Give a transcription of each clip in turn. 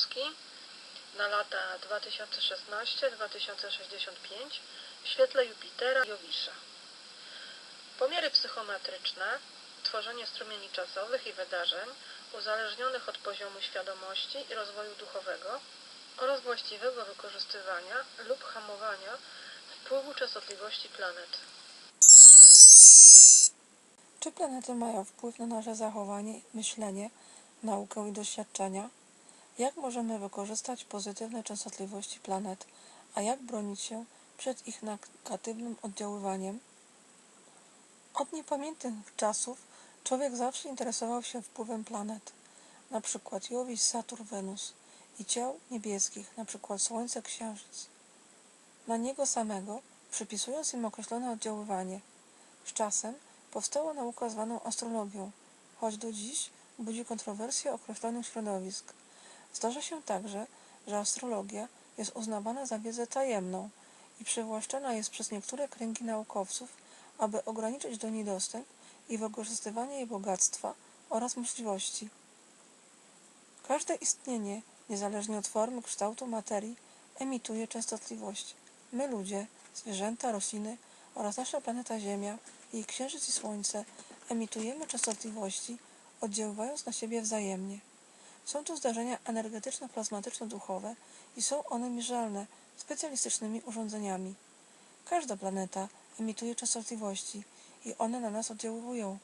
Polski na lata 2016-2065 w świetle Jupitera i Jowisza. Pomiary psychometryczne, tworzenie strumieni czasowych i wydarzeń uzależnionych od poziomu świadomości i rozwoju duchowego oraz właściwego wykorzystywania lub hamowania wpływu częstotliwości planet. Czy planety mają wpływ na nasze zachowanie, myślenie, naukę i doświadczenia? Jak możemy wykorzystać pozytywne częstotliwości planet, a jak bronić się przed ich negatywnym oddziaływaniem? Od niepamiętnych czasów człowiek zawsze interesował się wpływem planet, na przykład Jowisz, Saturn, Wenus i ciał niebieskich, na przykład Słońce, Księżyc. Na niego samego, przypisując im określone oddziaływanie. Z czasem powstała nauka zwaną astrologią, choć do dziś budzi kontrowersje określonych środowisk. Zdarza się także, że astrologia jest uznawana za wiedzę tajemną i przywłaszczana jest przez niektóre kręgi naukowców, aby ograniczyć do niej dostęp i wykorzystywanie jej bogactwa oraz możliwości. Każde istnienie, niezależnie od formy, kształtu materii, emituje częstotliwość. My ludzie, zwierzęta, rośliny oraz nasza planeta Ziemia, jej księżyc i słońce emitujemy częstotliwości, oddziaływając na siebie wzajemnie. Są to zdarzenia energetyczno-plazmatyczno-duchowe i są one mierzalne specjalistycznymi urządzeniami. Każda planeta emituje częstotliwości i one na nas oddziałują,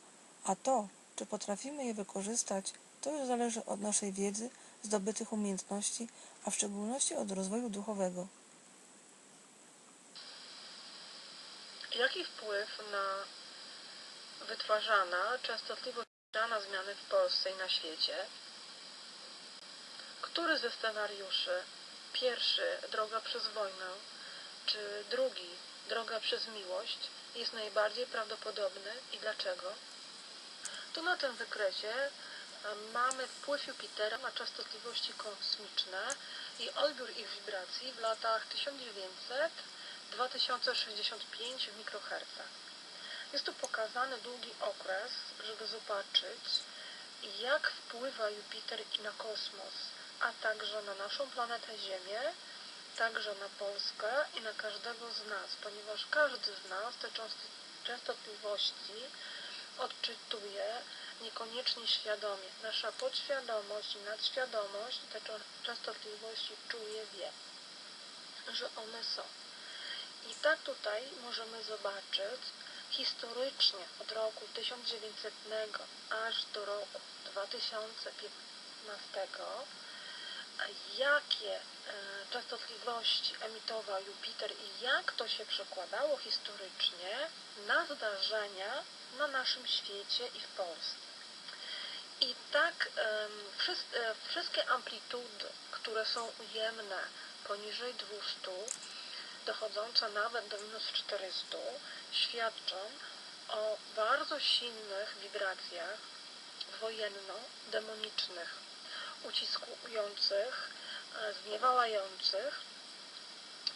a to, czy potrafimy je wykorzystać, to już zależy od naszej wiedzy, zdobytych umiejętności, a w szczególności od rozwoju duchowego. Jaki wpływ na wytwarzana częstotliwość na zmiany w Polsce i na świecie? Który ze scenariuszy, pierwszy droga przez wojnę, czy drugi droga przez miłość, jest najbardziej prawdopodobny i dlaczego? Tu na tym wykresie e, mamy wpływ Jupitera na częstotliwości kosmiczne i odbiór ich wibracji w latach 1900-2065 w mikrohercach. Jest tu pokazany długi okres, żeby zobaczyć, jak wpływa Jupiter na kosmos, a także na naszą planetę Ziemię, także na Polskę i na każdego z nas, ponieważ każdy z nas te często- częstotliwości odczytuje niekoniecznie świadomie. Nasza podświadomość i nadświadomość te częstotliwości czuje, wie, że one są. I tak tutaj możemy zobaczyć historycznie od roku 1900 aż do roku 2015 jakie e, częstotliwości emitował Jupiter i jak to się przekładało historycznie na zdarzenia na naszym świecie i w Polsce. I tak e, wszystkie amplitudy, które są ujemne poniżej 200, dochodzące nawet do minus 400, świadczą o bardzo silnych wibracjach wojenno-demonicznych, uciskujących, e, zniewalających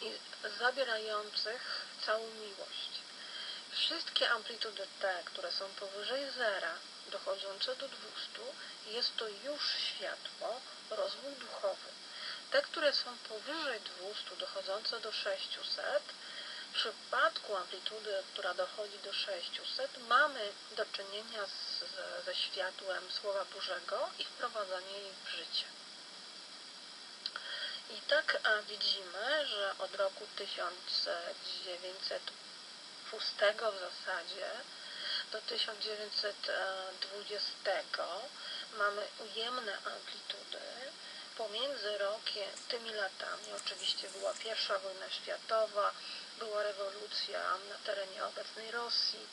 i zabierających całą miłość. Wszystkie amplitudy te, które są powyżej zera, dochodzące do 200, jest to już światło, rozwój duchowy. Te, które są powyżej 200, dochodzące do 600, w przypadku amplitudy, która dochodzi do 600, mamy do czynienia z, z, ze światłem Słowa Bożego i wprowadzanie jej w życie. I tak a, widzimy, że od roku 1906 w zasadzie do 1920 mamy ujemne amplitudy. Pomiędzy rokiem, tymi latami oczywiście była pierwsza wojna światowa, była rewolucja na terenie obecnej Rosji.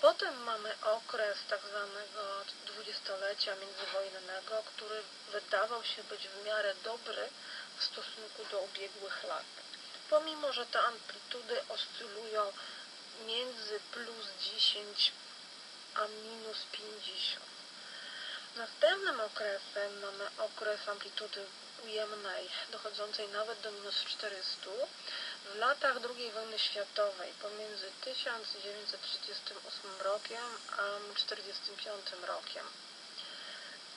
Potem mamy okres tak zwanego dwudziestolecia międzywojennego, który wydawał się być w miarę dobry w stosunku do ubiegłych lat. Pomimo, że te amplitudy oscylują między plus 10 a minus 50. Następnym okresem mamy okres amplitudy ujemnej, dochodzącej nawet do minus 400 w latach II wojny światowej pomiędzy 1938 rokiem a 1945 rokiem.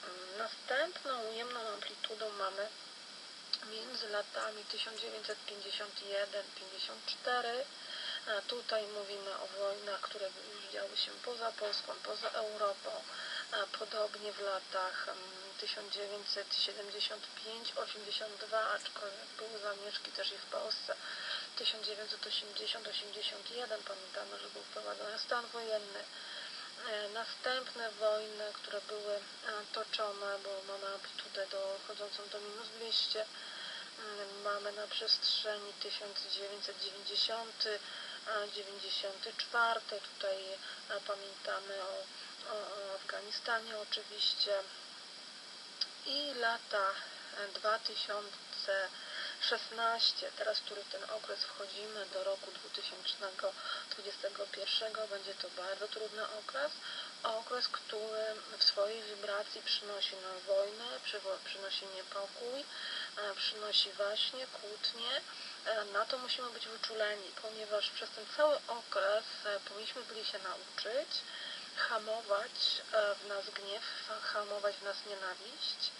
Mm, Następną ujemną amplitudą mamy między latami 1951-54. A Tutaj mówimy o wojnach, które już działy się poza Polską, poza Europą. Podobnie w latach mm, 1975-82, aczkolwiek były zamieszki też i w Polsce. 1980-81 pamiętamy, że był wprowadzony stan wojenny. E, następne wojny, które były e, toczone, bo mamy amplitudę dochodzącą do minus 200, mm, mamy na przestrzeni 1990 94. E, Tutaj pamiętamy o, o, o, Afganistanie oczywiście. I lata 2000 16. Teraz, w który w ten okres wchodzimy do roku 2021, będzie to bardzo trudny okres. Okres, który w swojej wibracji przynosi nam wojnę, przynosi niepokój, e, przynosi właśnie kłótnie. E, na to musimy być wyczuleni, ponieważ przez ten cały okres e, powinniśmy byli się nauczyć hamować w nas gniew, hamować w nas nienawiść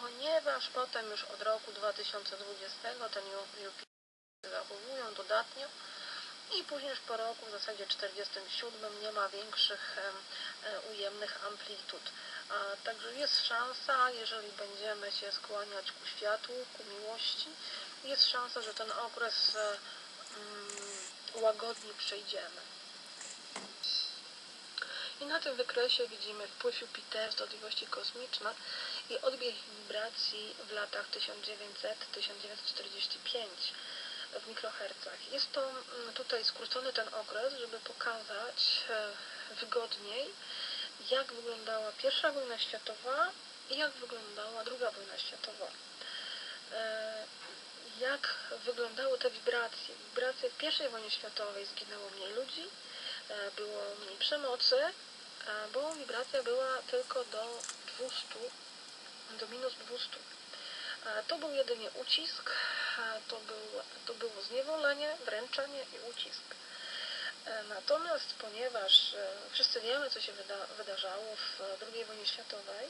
ponieważ potem już od roku 2020 ten Jupiter zachowują dodatnio i później już po roku w zasadzie 47 nie ma większych e, ujemnych amplitud. Także jest szansa, jeżeli będziemy się skłaniać ku światłu, ku miłości, jest szansa, że ten okres e, mm, łagodnie przejdziemy. I na tym wykresie widzimy wpływ Jupitera, częstotliwości kosmiczne i odbieg wibracji w latach 1900-1945 w mikrohercach. Jest to mm, tutaj skrócony ten okres, żeby pokazać e, wygodniej, jak wyglądała pierwsza wojna światowa i jak wyglądała druga wojna światowa. E, Jak wyglądały te wibracje? Wibracje w pierwszej wojnie światowej zginęło mniej ludzi, e, było mniej przemocy, bo wibracja była tylko do 200, do minus 200. E, To był jedynie ucisk, e, to, był, to było zniewolenie, dręczenie i ucisk. E, Natomiast ponieważ e, wszyscy wiemy, co się wyda, wydarzało w II wojnie światowej,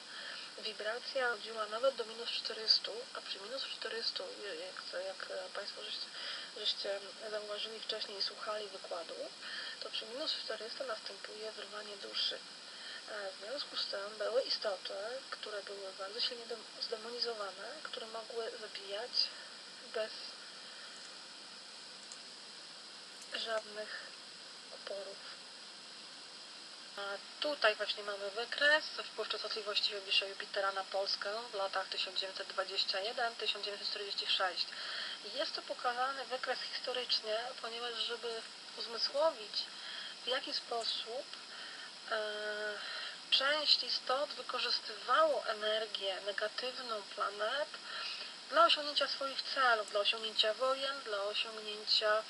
wibracja chodziła nawet do minus 400, a przy minus 400, je- jak, jak e, Państwo żeście, żeście zauważyli wcześniej i słuchali wykładu, to przy minus 400 następuje wyrwanie duszy. E, W związku z tym były istoty, które były bardzo silnie dem- zdemonizowane, które mogły zabijać bez żadnych oporów. A tutaj właśnie mamy wykres wpływ częstotliwości Jowisza Jupitera na Polskę w latach 1921-1946. I Jest to pokazany wykres historycznie, ponieważ żeby uzmysłowić w jaki sposób część istot wykorzystywało energię negatywną planet dla osiągnięcia swoich celów, dla osiągnięcia wojen, dla osiągnięcia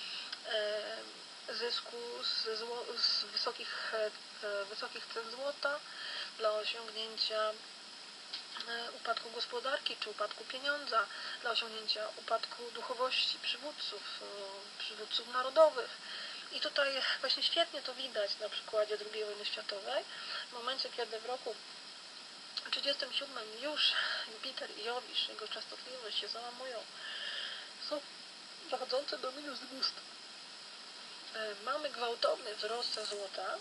e, zysku z, zło, z wysokich, e, e, wysokich cen złota, dla osiągnięcia e, upadku gospodarki czy upadku pieniądza, dla osiągnięcia upadku duchowości przywódców, e, przywódców narodowych. I tutaj właśnie świetnie to widać na przykładzie II wojny światowej, w momencie kiedy w roku 1937 już Jupiter i Jowisz, jego częstotliwość się załamują, są dochodzące do minus 200. E, Mamy gwałtowny wzrost złota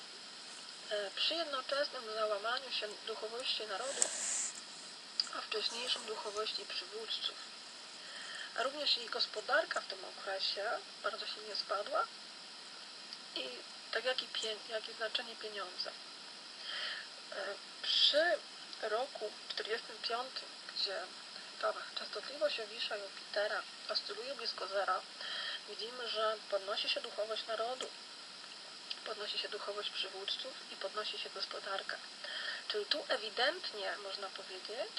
e, przy jednoczesnym załamaniu się duchowości narodu, a wcześniejszym duchowości przywódców. A również jej gospodarka w tym okresie bardzo silnie spadła i tak jak i, znaczenie pieniądza. E, Przy roku 45, gdzie ta częstotliwość Jowisza Jupitera oscyluje blisko zera, widzimy, że podnosi się duchowość narodu, podnosi się duchowość przywódców i podnosi się gospodarka. Czyli tu ewidentnie, można powiedzieć,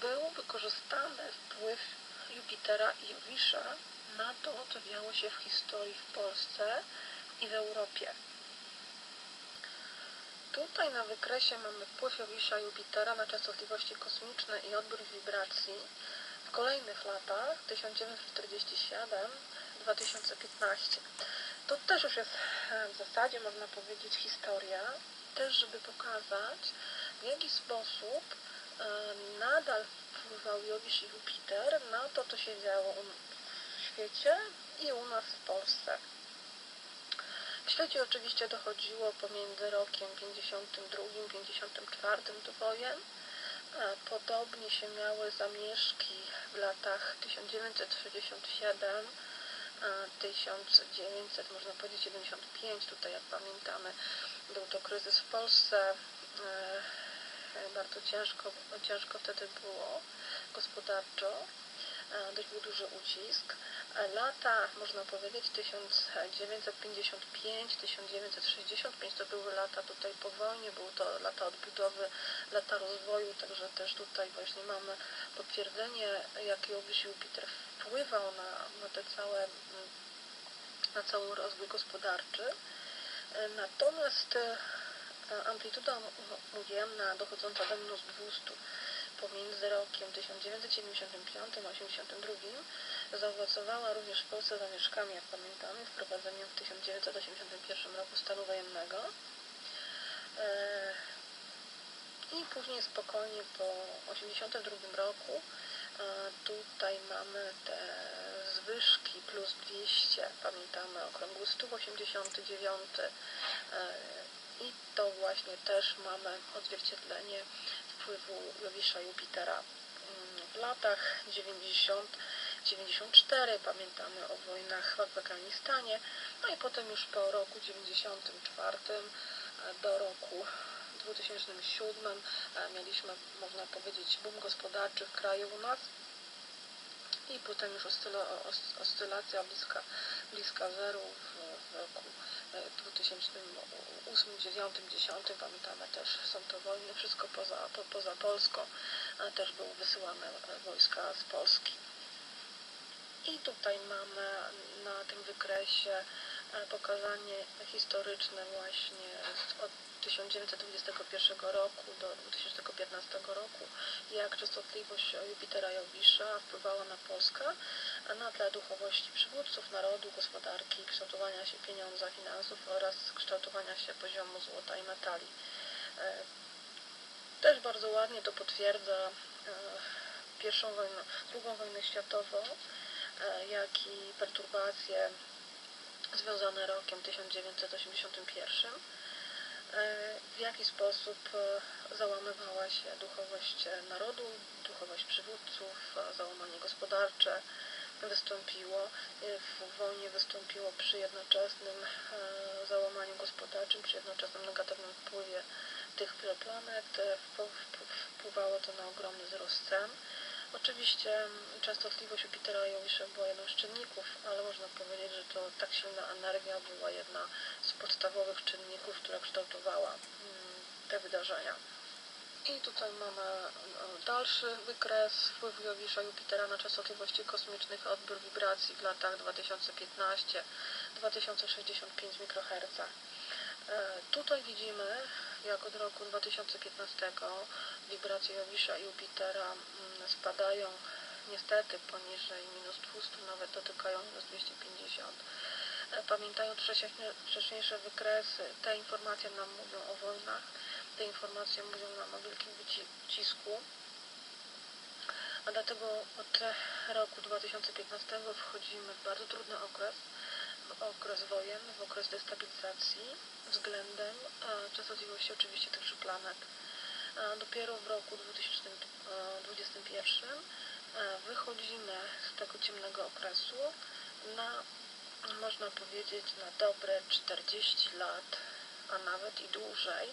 był wykorzystany wpływ Jupitera i Jowisza na to, co działo się w historii w Polsce i w Europie. Tutaj na wykresie mamy wpływ Jowisza Jupitera na częstotliwości kosmiczne i odbiór wibracji w kolejnych latach 1947-2015. To też już jest e, w zasadzie, można powiedzieć, historia, też żeby pokazać w jaki sposób e, nadal wpływał Jowisz i Jupiter na to, co się działo w świecie i u nas w Polsce. Świecie oczywiście dochodziło pomiędzy rokiem 52-54 do wojen. Podobnie się miały zamieszki w latach 1967 e, 1900, można powiedzieć 75, tutaj jak pamiętamy, był to kryzys w Polsce. e, Bardzo ciężko, ciężko wtedy było gospodarczo, dość był duży ucisk. E, Lata, można powiedzieć, 1955-1965 to były lata tutaj po wojnie, były to lata odbudowy, lata rozwoju, także też tutaj właśnie mamy potwierdzenie, jak Jowisz Jupiter wpływał na, na te całe, na cały rozwój gospodarczy. E, Natomiast e, amplituda m- ujemna dochodząca do minus 200 pomiędzy rokiem 1975 a 1982 zaowocowała również w Polsce zamieszkami, jak pamiętamy, wprowadzeniem w 1981 roku stanu wojennego. E, I później spokojnie po 1982 roku e, tutaj mamy te zwyżki plus 200, pamiętamy okrągły 189 e, i to właśnie też mamy odzwierciedlenie wpływu Jowisza Jupitera Mm, w latach 90 94 pamiętamy o wojnach w Afganistanie, no i potem już po roku 94 e, do roku 2007 e, mieliśmy, można powiedzieć, boom gospodarczy w kraju u nas. I potem już oscyla, os- oscylacja bliska, bliska zeru w, roku 2008, 9, 10 pamiętamy też są to wojny, wszystko poza, po, poza Polską też były wysyłane wojska z Polski. I tutaj mamy na tym wykresie e, pokazanie historyczne właśnie od 1921 roku do 2015 roku, jak częstotliwość Jupitera Jowisza wpływała na Polskę a na tle duchowości przywódców narodu, gospodarki, kształtowania się pieniądza, finansów oraz kształtowania się poziomu złota i metali. E, Też bardzo ładnie to potwierdza e, pierwszą wojnę, drugą wojnę światową, e, jak i perturbacje związane rokiem 1981, e, w jaki sposób załamywała się duchowość narodu, duchowość przywódców, załamanie gospodarcze wystąpiło. e, W wojnie wystąpiło przy jednoczesnym e, załamaniu gospodarczym, przy jednoczesnym negatywnym wpływie tych planet. wpł- wpł- Wpływało to na ogromny wzrost cen. Oczywiście częstotliwość Jupitera i Jowisza była jednym z czynników, ale można powiedzieć, że to tak silna energia była jedna z podstawowych czynników, która kształtowała te wydarzenia. I tutaj mamy no, dalszy wykres wpływu Jowisza Jupitera na częstotliwości kosmicznych odbiór wibracji w latach 2015-2065 MHz. E, Tutaj widzimy, jak od roku 2015 wibracje Jowisza i Jupitera mm, spadają niestety poniżej minus 200, nawet dotykają minus 250. E, Pamiętając wcześniejsze wykresy, te informacje nam mówią o wojnach, te informacje mówią nam o wielkim wyci- wycisku, a dlatego od roku 2015 wchodzimy w bardzo trudny okres, w okres wojen, w okres destabilizacji względem e, częstotliwości oczywiście tychże planet. E, Dopiero w roku 2021 e, wychodzimy z tego ciemnego okresu na, można powiedzieć, na dobre 40 lat, a nawet i dłużej.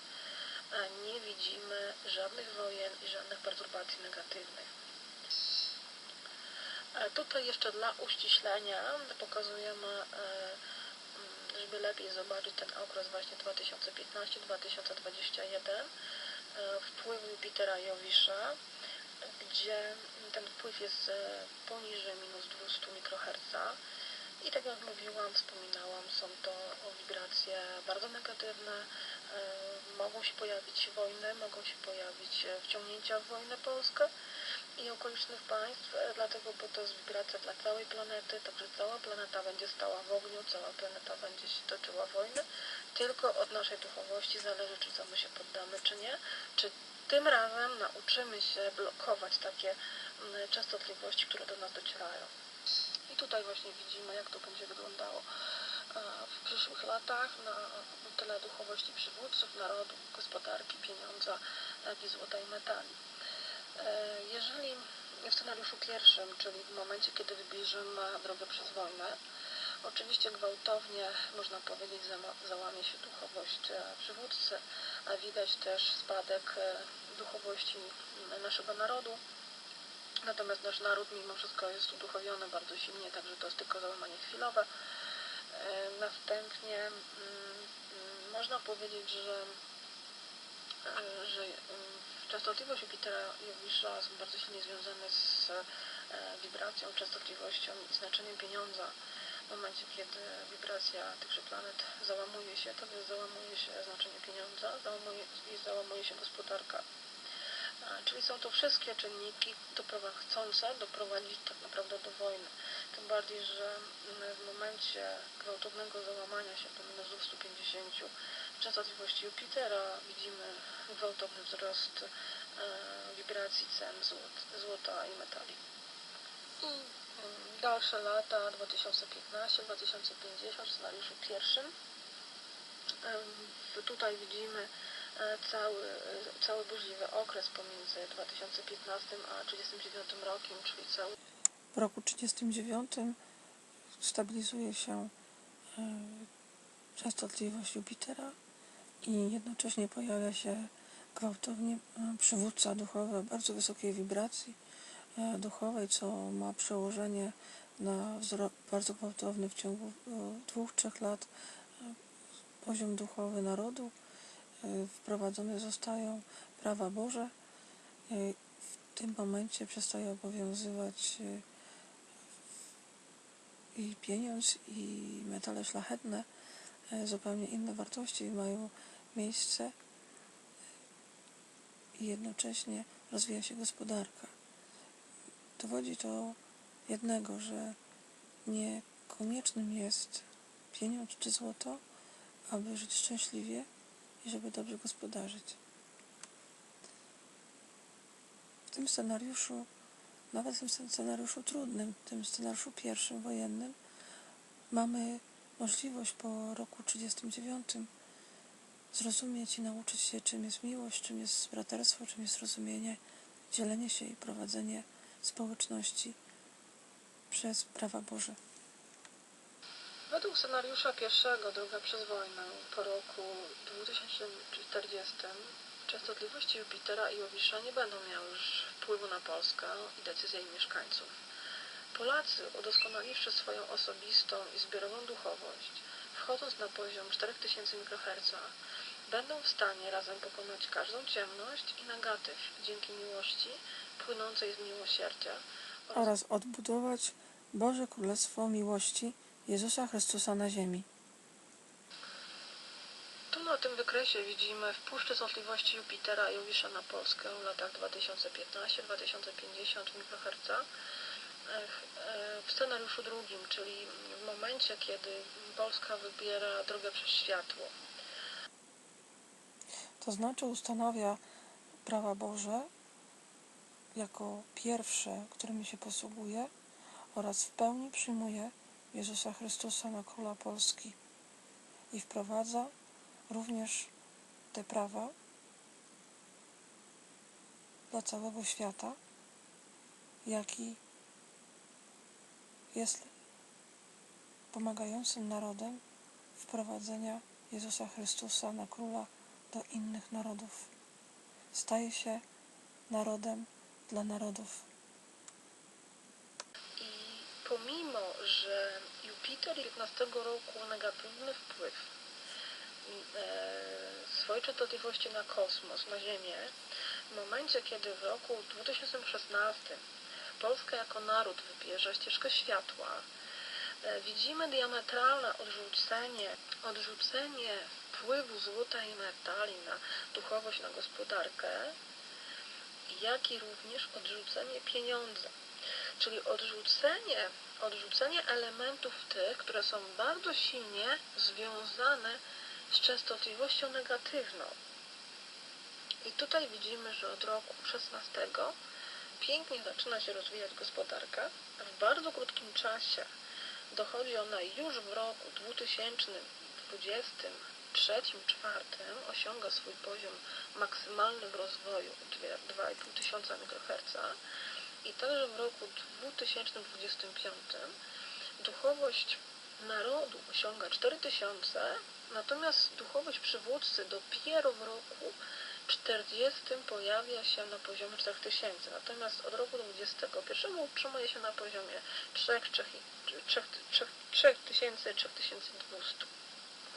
Nie widzimy żadnych wojen i żadnych perturbacji negatywnych. Tutaj jeszcze dla uściślenia pokazujemy, e, mm, żeby lepiej zobaczyć ten okres właśnie 2015-2021 e, wpływu Jupitera Jowisza, gdzie ten wpływ jest e, poniżej minus 200 mikrohertz. I tak jak mówiłam, wspominałam, są to wibracje bardzo negatywne. E, Mogą się pojawić wojny, mogą się pojawić e, wciągnięcia w wojnę Polskę i okolicznych państw, e, dlatego, bo to jest wibracja dla całej planety, także cała planeta będzie stała w ogniu, cała planeta będzie się toczyła wojny. Tylko od naszej duchowości zależy, czy co my się poddamy, czy nie, czy Tym razem nauczymy się blokować takie mm, częstotliwości, które do nas docierają. I tutaj właśnie widzimy, jak to będzie wyglądało w przyszłych latach na tyle duchowości przywódców narodu, gospodarki, pieniądza, jak i złota i metali. E, Jeżeli w scenariuszu pierwszym, czyli w momencie, kiedy wybierzemy drogę przez wojnę, oczywiście gwałtownie, można powiedzieć, załamie się duchowość e, przywódcy, a widać też spadek e, duchowości naszego narodu. Natomiast nasz naród mimo wszystko jest uduchowiony bardzo silnie, także to jest tylko załamanie chwilowe. E, Następnie mm, mm, można powiedzieć, że, e, że mm, częstotliwość Jupitera Jowisza są bardzo silnie związane z e, wibracją, częstotliwością i znaczeniem pieniądza. W momencie, kiedy wibracja tychże planet załamuje się, to załamuje się znaczenie pieniądza załamuje, i załamuje się gospodarka. Czyli są to wszystkie czynniki doprowa- chcące doprowadzić tak naprawdę do wojny. Tym bardziej, że w momencie gwałtownego załamania się do minus 250 częstotliwości Jupitera widzimy gwałtowny wzrost e, wibracji cen złot, złota i metali. I mm, dalsze lata 2015-2050 w scenariuszu pierwszym. Tutaj widzimy e, cały, cały burzliwy okres pomiędzy 2015 a 1939 rokiem, czyli cały W roku 1939 stabilizuje się e, częstotliwość Jupitera i jednocześnie pojawia się gwałtownie e, przywódca duchowy bardzo wysokiej wibracji e, duchowej, co ma przełożenie na wzro- bardzo gwałtowny w ciągu dwóch, trzech lat poziom duchowy narodu. Wprowadzone zostają prawa Boże. W tym momencie przestaje obowiązywać i pieniądz, i metale szlachetne, e, zupełnie inne wartości mają miejsce i jednocześnie rozwija się gospodarka. Dowodzi to jednego, że niekoniecznym jest pieniądz czy złoto, aby żyć szczęśliwie i żeby dobrze gospodarzyć. W tym scenariuszu nawet w tym scenariuszu trudnym, w tym scenariuszu pierwszym, wojennym, mamy możliwość po roku 1939 zrozumieć i nauczyć się, czym jest miłość, czym jest braterstwo, czym jest rozumienie, dzielenie się i prowadzenie społeczności przez prawa Boże. Według scenariusza pierwszego, Droga przez wojnę, po roku 2040 częstotliwości Jupitera i Jowisza nie będą miały już wpływu na Polskę i decyzje jej mieszkańców. Polacy, udoskonaliwszy swoją osobistą i zbiorową duchowość, wchodząc na poziom 4000 MHz, będą w stanie razem pokonać każdą ciemność i negatyw dzięki miłości płynącej z miłosierdzia Oraz odbudować Boże Królestwo Miłości Jezusa Chrystusa na ziemi. Na tym wykresie widzimy wpływ częstotliwości Jupitera i Jowisza na Polskę w latach 2015-2050 MHz. W scenariuszu drugim, czyli w momencie, kiedy Polska wybiera drogę przez światło. To znaczy ustanawia prawa Boże jako pierwsze, którymi się posługuje oraz w pełni przyjmuje Jezusa Chrystusa na Króla Polski i wprowadza również te prawa dla całego świata, jaki jest pomagającym narodem wprowadzenia Jezusa Chrystusa na Króla do innych narodów. Staje się narodem dla narodów. I pomimo, że Jupiter 15 roku negatywny wpływ e, swojej częstotliwości na kosmos, na Ziemię, w momencie, kiedy w roku 2016 Polska jako naród wybierze ścieżkę światła, e, widzimy diametralne odrzucenie, odrzucenie wpływu złota i metali na duchowość, na gospodarkę, jak i również odrzucenie pieniądza. Czyli odrzucenie, odrzucenie elementów tych, które są bardzo silnie związane z częstotliwością negatywną. I Tutaj widzimy, że od roku 16 pięknie zaczyna się rozwijać gospodarka. W bardzo krótkim czasie dochodzi ona już w roku 2023-2024 osiąga swój poziom maksymalny w rozwoju 2,5 tysiąca MHz i także w roku 2025 duchowość narodu osiąga 4000, natomiast duchowość przywódcy dopiero w roku 40 pojawia się na poziomie 4000, natomiast od roku 21 utrzymuje się na poziomie 3, 3, 3, 3000, 3200.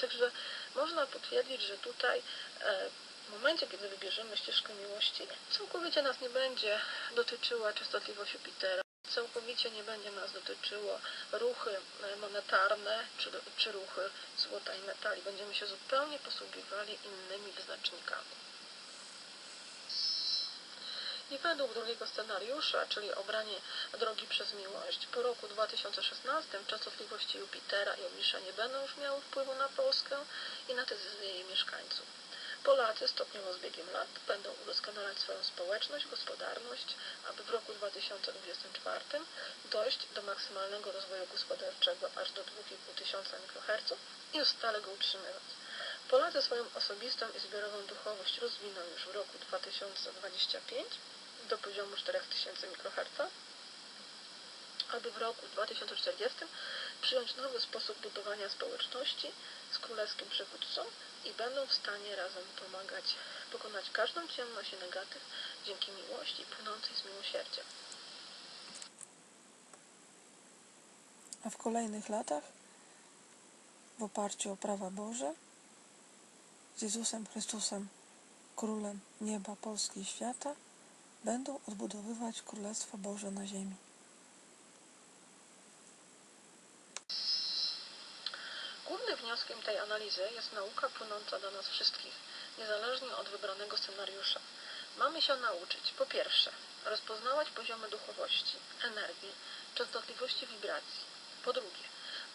Także można potwierdzić, że tutaj e, w momencie, kiedy wybierzemy ścieżkę miłości, całkowicie nas nie będzie dotyczyła częstotliwość Jupitera, całkowicie nie będzie nas dotyczyło ruchy e, monetarne czy, czy ruchy złota i metali. Będziemy się zupełnie posługiwali innymi wyznacznikami. I według drugiego scenariusza, czyli obranie drogi przez miłość, po roku 2016 częstotliwości Jupitera i Obliża nie będą już miały wpływu na Polskę i na decyzje jej mieszkańców. Polacy stopniowo z biegiem lat będą udoskonalać swoją społeczność, gospodarność, aby w roku 2024 dojść do maksymalnego rozwoju gospodarczego aż do 2,5 tysiąca MHz i stale go utrzymywać. Polacy swoją osobistą i zbiorową duchowość rozwiną już w roku 2025 do poziomu 4000 MHz, aby w roku 2040 przyjąć nowy sposób budowania społeczności z królewskim przywódcą i będą w stanie razem pomagać pokonać każdą ciemność i negatyw dzięki miłości płynącej z miłosierdzia. A w kolejnych latach, w oparciu o prawa Boże, z Jezusem Chrystusem, Królem nieba, Polski i świata, będą odbudowywać Królestwo Boże na ziemi. Wnioskiem tej analizy jest nauka płynąca do nas wszystkich, niezależnie od wybranego scenariusza. Mamy się nauczyć, po pierwsze, rozpoznawać poziomy duchowości, energii, częstotliwości wibracji. Po drugie,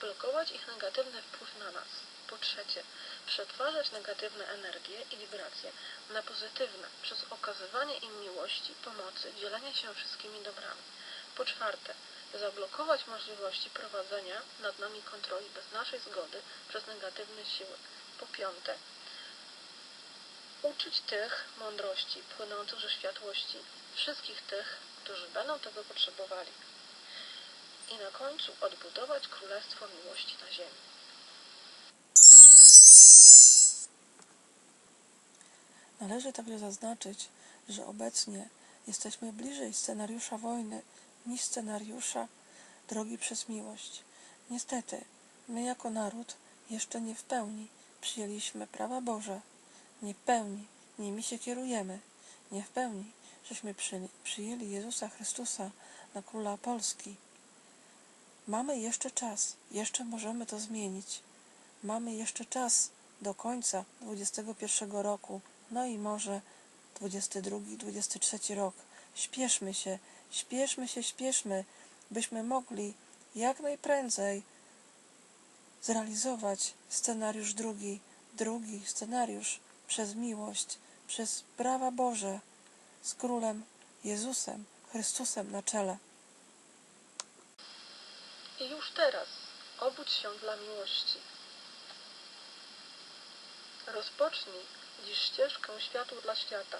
blokować ich negatywny wpływ na nas. Po trzecie, przetwarzać negatywne energie i wibracje na pozytywne przez okazywanie im miłości, pomocy, dzielenia się wszystkimi dobrami. Po czwarte, zablokować możliwości prowadzenia nad nami kontroli bez naszej zgody przez negatywne siły. Po piąte, uczyć tych mądrości płynących ze światłości, wszystkich tych, którzy będą tego potrzebowali. I na końcu odbudować Królestwo Miłości na ziemi. Należy także zaznaczyć, że obecnie jesteśmy bliżej scenariusza wojny niż scenariusza drogi przez miłość. Niestety, my jako naród jeszcze nie w pełni przyjęliśmy prawa Boże, nie w pełni nimi się kierujemy, nie w pełni żeśmy przy, przyjęli Jezusa Chrystusa na Króla Polski. Mamy jeszcze czas, jeszcze możemy to zmienić. Mamy jeszcze czas do końca 21 roku, no i może 22, 23 rok. Śpieszmy się, śpieszmy się, śpieszmy, byśmy mogli jak najprędzej zrealizować scenariusz drugi, drugi scenariusz przez miłość, przez prawa Boże z Królem Jezusem Chrystusem na czele. I już teraz obudź się dla miłości. Rozpocznij dziś ścieżkę światła dla świata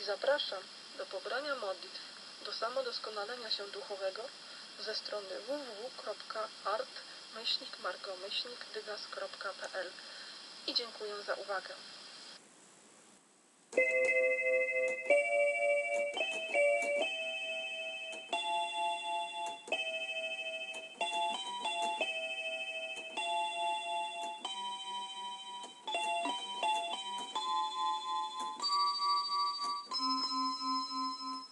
i zapraszam do pobrania modlitw do samodoskonalenia się duchowego ze strony www.art-margomyślnik-dygas.pl i dziękuję za uwagę.